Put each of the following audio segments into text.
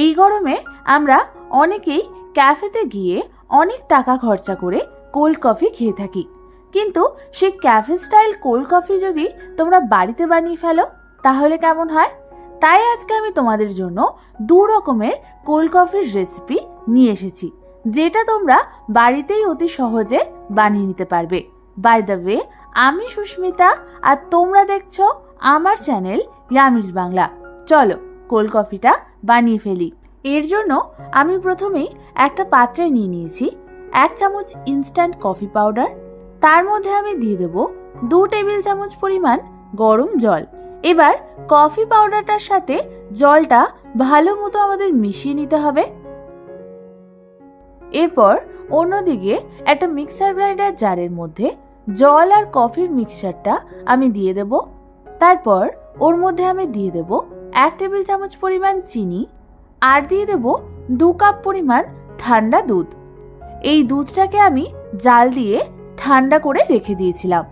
এই গরমে আমরা অনেকেই ক্যাফেতে গিয়ে অনেক টাকা খরচা করে কোল্ড কফি খেয়ে থাকি। কিন্তু সেই ক্যাফে স্টাইল কোল্ড কফি যদি তোমরা বাড়িতে বানিয়ে ফেলো, তাহলে কেমন হয়? তাই আজকে আমি তোমাদের জন্য দু রকমের কোল্ড কফির রেসিপি নিয়ে এসেছি, যেটা তোমরা বাড়িতেই অতি সহজে বানিয়ে নিতে পারবে। বাই দ্য ওয়ে আমি সুস্মিতা আর তোমরা দেখছ আমার চ্যানেল ইয়ামিস বাংলা। চলো কোল্ড কফিটা বানিয়ে ফেলি। এর জন্য আমি প্রথমেই একটা পাত্রে নিয়ে নিয়েছি এক চামচ ইনস্ট্যান্ট কফি পাউডার তার মধ্যে আমি দিয়ে দেব দু টেবিল চামচ পরিমাণ গরম জল। এবার কফি পাউডারটার সাথে জলটা ভালো মতো আমাদের মিশিয়ে নিতে হবে। এরপর অন্যদিকে একটা মিক্সার গ্রাইন্ডার জারের মধ্যে জল আর কফির মিক্সারটা আমি দিয়ে দেব। তারপর ওর মধ্যে আমি দিয়ে দেব এক টেবিল চামচ পরিমাণ চিনি, আর দিয়ে দেব দু কাপ পরিমাণ ঠান্ডা দুধ। এই দুধটাকে আমি জাল দিয়ে ঠান্ডা করে রেখে দিয়েছিলাম।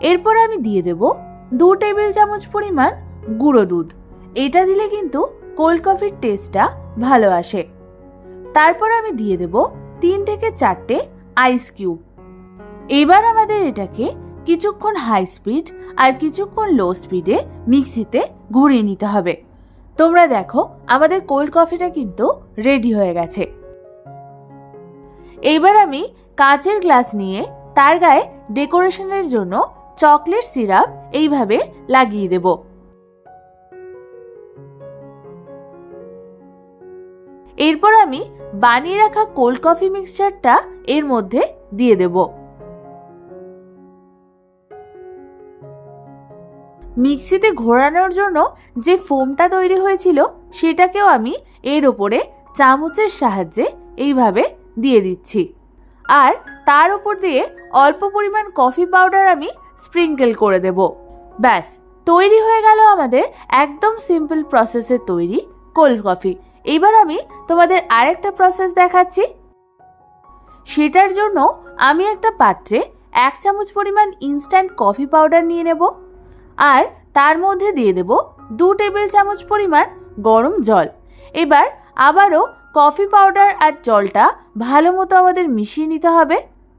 এরপর আমি দিয়ে দেব দু টেবিল চামচ পরিমাণ গুঁড়ো দুধ। এটা দিলে কিন্তু কোল্ড কফির টেস্টটা ভালো আসে। তারপর আমি দিয়ে দেব তিন থেকে চারটে আইস কিউব। এবার আমাদের এটাকে কিছুক্ষণ হাই স্পিড আর কিছুক্ষণ লো স্পিডে মিক্সিতে ঘুরিয়ে নিতে হবে। তোমরা দেখো, আমাদের কোল্ড কফিটা কিন্তু রেডি হয়ে গেছে। এইবার আমি কাঁচের গ্লাস নিয়ে তার গায়ে ডেকোরেশনের জন্য চকলেট সিরাপ এইভাবে লাগিয়ে দেব। এরপর আমি বানিয়ে রাখা কোল্ড কফি মিক্সচারটা এর মধ্যে দিয়ে দেব। মিক্সিতে ঘোরানোর জন্য যে ফোমটা তৈরি হয়েছিল, সেটাকেও আমি এর ওপরে চামচের সাহায্যে এইভাবে দিয়ে দিচ্ছি। আর তার উপর দিয়ে অল্প পরিমাণ কফি পাউডার আমি স্প্রিঙ্কেল করে দেব। ব্যাস, তৈরি হয়ে গেল আমাদের একদম সিম্পল প্রসেসে তৈরি কোল্ড কফি। এবার আমি তোমাদের আরেকটা প্রসেস দেখাচ্ছি। সেটার জন্য আমি একটা পাত্রে এক চামচ পরিমাণ ইনস্ট্যান্ট কফি পাউডার নিয়ে নেব। আর তার মধ্যে দিয়ে দেব দু টেবিল চামচ পরিমাণ গরম জল। এবার আবারও কফি পাউডার আর জলটা ভালো মতো আমাদের মিশিয়ে নিতে হবে।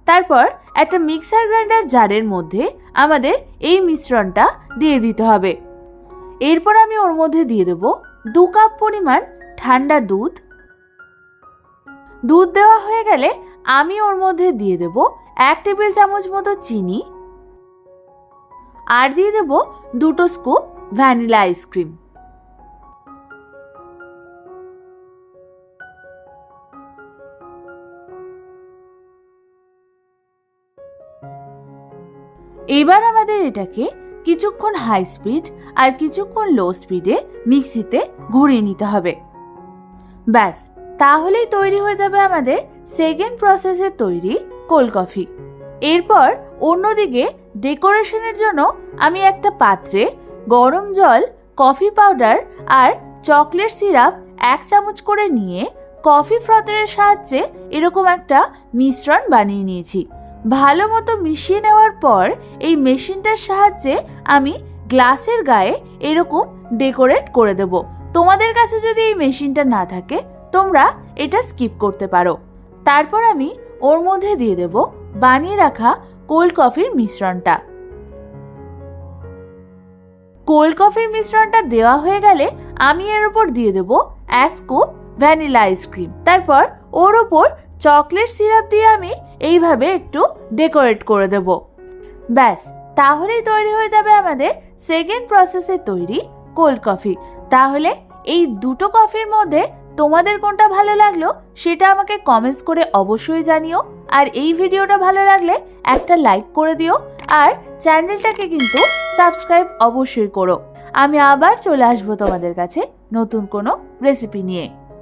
তারপর একটা মিক্সার গ্রাইন্ডার জারের মধ্যে আমাদের এই মিশ্রণটা দিয়ে দিতে হবে। এরপর আমি ওর মধ্যে দিয়ে দেব দু কাপ পরিমাণ ঠান্ডা দুধ। দুধ দেওয়া হয়ে গেলে আমি ওর মধ্যে দিয়ে দেব এক টেবিল চামচ মতো চিনি আর দিয়ে দেব দুটো স্কুপ ভ্যানিলা আইসক্রিম এবার আমাদের এটাকে কিছুক্ষণ হাই স্পিড আর কিছুক্ষণ লো স্পিডে মিক্সিতে ঘুরিয়ে নিতে হবে। ব্যাস, তাহলেই তৈরি হয়ে যাবে আমাদের সেকেন্ড প্রসেসে তৈরি কোল্ড কফি এরপর অন্যদিকে ডেকোরেশনের জন্য আমি একটা পাত্রে গরম জল, কফি পাউডার আর চকলেট সিরাপ এক চামচ করে নিয়ে কফি ফ্রথের সাহায্যে এরকম একটা মিশ্রণ বানিয়ে নিয়েছি। ভালো মতো মিশিয়ে নেওয়ার পর এই মেশিনটার সাহায্যে আমি গ্লাসের গায়ে এরকম ডেকোরেট করে দেব। তোমাদের কাছে যদি এই মেশিনটা না থাকে, তোমরা এটা স্কিপ করতে পারো। তারপর আমি ওর মধ্যে দিয়ে দেব বানিয়ে রাখা কোল্ড কফির মিশ্রণটা। কোল্ড কফির মিশ্রণটা দেওয়া হয়ে গেলে আমি এর উপর দিয়ে দেব অ্যাসকোপ ভ্যানিলা আইসক্রিম। তারপর ওর ওপর চকলেট সিরাপ দিয়ে আমি এইভাবে একটু ডেকোরেট করে দেব। ব্যাস, তাহলেই তৈরি হয়ে যাবে আমাদের সেকেন্ড প্রসেসে তৈরি কোল্ড কফি। তাহলে এই দুটো কফির মধ্যে তোমাদের কোনটা ভালো লাগল সেটা আমাকে কমেন্টস করে অবশ্যই জানিও। আর এই ভিডিওটা ভালো লাগলে একটা লাইক করে দিও আর চ্যানেলটাকে কিন্তু সাবস্ক্রাইব অবশ্যই করো। আমি আবার চলে আসব তোমাদের কাছে নতুন কোনো রেসিপি নিয়ে।